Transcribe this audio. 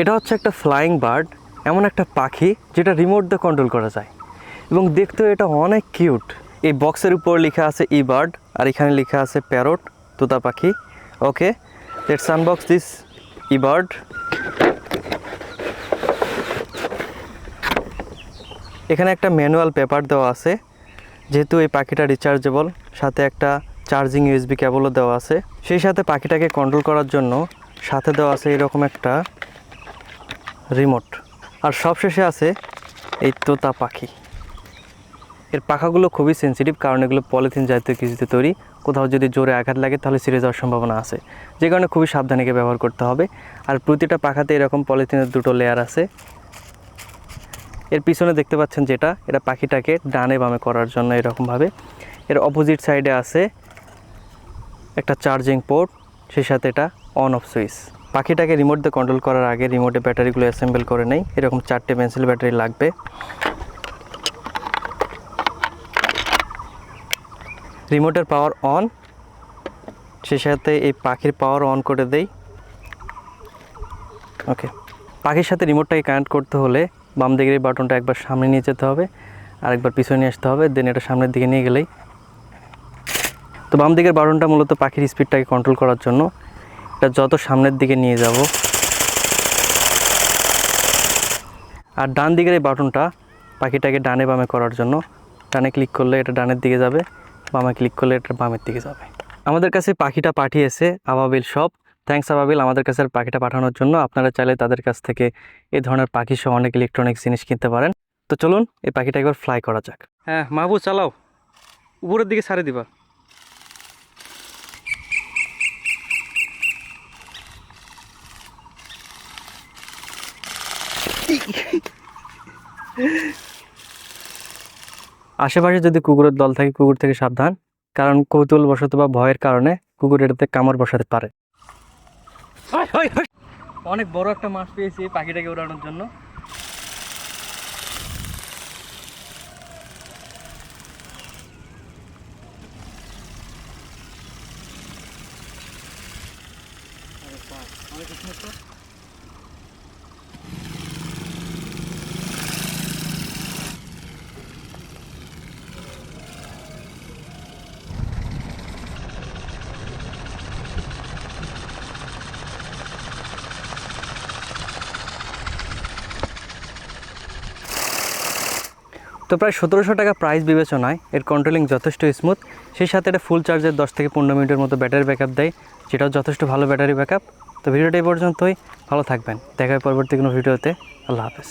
এটা হচ্ছে একটা ফ্লাইং বার্ড এমন একটা পাখি যেটা রিমোট দিয়ে কন্ট্রোল করা যায়। এবং দেখতেও এটা অনেক কিউট এই বক্সের উপর লেখা আছে ই বার্ড আর এখানে লেখা আছে প্যারট তোতা পাখি। ওকে লেটস আনবক্স দিস ই বার্ড এখানে একটা ম্যানুয়াল পেপার দেওয়া আছে, যেহেতু এই পাখিটা রিচার্জেবল সাথে একটা চার্জিং ইউএসবি কেবলও দেওয়া আছে। সেই সাথে পাখিটাকে কন্ট্রোল করার জন্য সাথে দেওয়া আছে এরকম একটা রিমোট। আর সবশেষে আছে এই তোতা পাখি। এর পাখাগুলো খুবই সেন্সিটিভ কারণ এগুলো পলিথিন জাতীয় কিছুতে তৈরি। কোথাও যদি জোরে আঘাত লাগে তাহলে ছিঁড়ে যাওয়ার সম্ভাবনা আছে। যে কারণে খুবই সাবধানে একে ব্যবহার করতে হবে। আর প্রতিটা পাখাতে এরকম পলিথিনের দুটো লেয়ার আছে। এর পিছনে দেখতে পাচ্ছেন যেটা, এটা পাখিটাকে ডানে বামে করার জন্য এরকমভাবে। এর অপোজিট সাইডে আছে একটা চার্জিং পোর্ট সেই সাথে এটা অন অফ সুইচ পাখিটাকে রিমোট দিয়ে কন্ট্রোল করার আগে রিমোটে ব্যাটারিগুলো অ্যাসেম্বল করে নেই। এরকম চারটে পেন্সিল ব্যাটারি লাগবে। রিমোটের পাওয়ার অন সেই সাথে এই পাখির পাওয়ার অন করে দেই। ওকে পাখির সাথে রিমোটটাকে কানেক্ট করতে হলে বাম দিকের এই বাটনটা একবার সামনে নিয়ে যেতে হবে, আর একবার পিছনে নিয়ে আসতে হবে দেন এটা সামনের দিকে নিয়ে গেলেই। তো বাম দিকের বাটনটা মূলত পাখির স্পিডটাকে কন্ট্রোল করার জন্য। এটা যত সামনের দিকে নিয়ে যাব। আর ডান দিকের এই বাটনটা পাখিটাকে ডানে বামে করার জন্য। ডানে ক্লিক করলে এটা ডানের দিকে যাবে, বামে ক্লিক করলে এটা বামের দিকে যাবে। আমাদের কাছে পাখিটা পাঠিয়েছে আবাবিল সব থ্যাংকস আবাবিল, আমাদের কাছে পাখিটা পাঠানোর জন্য। আপনারা চাইলে তাদের কাছ থেকে এই ধরনের পাখি সহ অনেক ইলেকট্রনিক্স জিনিস কিনতে পারেন। তো চলুন, এই পাখিটা একবার ফ্লাই করা যাক। হ্যাঁ মাহবু চালাও। উপরের দিকে ছাড়ে দিবা। আশেপাশে যদি কুকুরের দল থাকে, কুকুর থেকে সাবধান। কারণ কৌতূহলবশত বা ভয়ের কারণে কুকুর এটাতে কামড় বসাতে পারে। অনেক বড় একটা মাছ পেয়েছি পাখিটাকে উড়ানোর জন্য। তো প্রায় সতেরোশো টাকা প্রাইস বিবেচনায় এর কন্ট্রোলিং যথেষ্ট স্মুথ সেই সাথে এটা ফুল চার্জের দশ থেকে পনেরো মিনিটের মতো ব্যাটারি ব্যাকআপ দেয়, যেটাও যথেষ্ট ভালো ব্যাটারি ব্যাকআপ তো ভিডিওটা এই পর্যন্তই, ভালো থাকবেন। দেখা পরবর্তী কোনো ভিডিওতে। আল্লাহ হাফেজ।